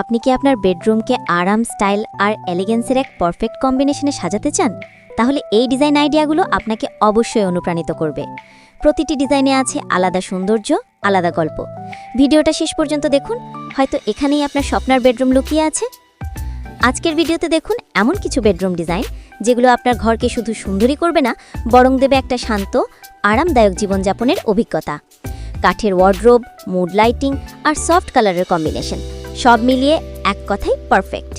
আপনি কি আপনার বেডরুমকে আরাম, স্টাইল আর এলিগেন্সের এক পারফেক্ট কম্বিনেশনে সাজাতে চান? তাহলে এই ডিজাইন আইডিয়াগুলো আপনাকে অবশ্যই অনুপ্রাণিত করবে। প্রতিটি ডিজাইনে আছে আলাদা সৌন্দর্য, আলাদা গল্প। ভিডিওটা শেষ পর্যন্ত দেখুন, হয়তো এখানেই আপনার স্বপ্নার বেডরুম লুকিয়ে আছে। আজকের ভিডিওতে দেখুন এমন কিছু বেডরুম ডিজাইন, যেগুলো আপনার ঘরকে শুধু সুন্দরই করবে না, বরং দেবে একটা শান্ত, আরামদায়ক জীবনযাপনের অভিজ্ঞতা। কাঠের ওয়ার্ড্রোব মুড লাইটিং আর সফট কালারের কম্বিনেশন সব মিলিয়ে এক কথাই পারফেক্ট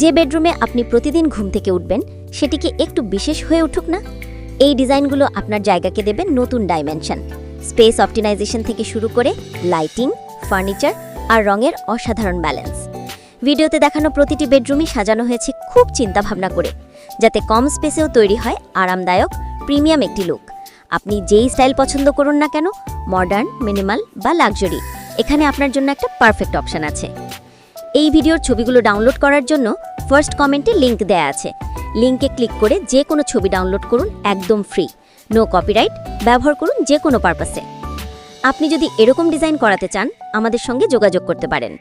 যে বেডরুমে আপনি প্রতিদিন ঘুম থেকে উঠবেন, সেটি কি একটু বিশেষ হয়ে উঠুক না? এই ডিজাইনগুলো আপনার জায়গাকে দেবে নতুন ডাইমেনশন স্পেস অপটিনাইজেশন থেকে শুরু করে লাইটিং ফার্নিচার আর রঙের অসাধারণ ব্যালেন্স ভিডিওতে দেখানো প্রতিটি বেডরুমই সাজানো হয়েছে খুব চিন্তাভাবনা করে, যাতে কম স্পেসেও তৈরি হয় আরামদায়ক প্রিমিয়াম একটি লুক আপনি যেই স্টাইল পছন্দ করুন না কেন মডার্ন মিনিমাল বা লাক্সারি এখানে আপনার জন্য একটা পারফেক্ট অপশন আছে। এই ভিডিওর ছবিগুলো ডাউনলোড করার জন্য ফার্স্ট কমেন্টে লিঙ্ক দেয়া আছে। লিঙ্কে ক্লিক করে যে কোনো ছবি ডাউনলোড করুন একদম ফ্রি নো কপিরাইট ব্যবহার করুন যে কোনো পারপাসে আপনি যদি এরকম ডিজাইন করাতে চান, আমাদের সঙ্গে যোগাযোগ করতে পারেন।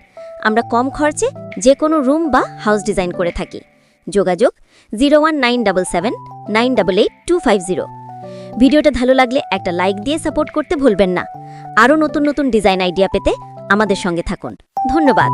আমরা কম খরচে যে কোনো রুম বা হাউস ডিজাইন করে থাকি। যোগাযোগ zero one nine double seven nine double eight two five zero ভিডিওটা ভালো লাগলে একটা লাইক দিয়ে সাপোর্ট করতে ভুলবেন না। আরও নতুন নতুন ডিজাইন আইডিয়া পেতে আমাদের সঙ্গে থাকুন। ধন্যবাদ।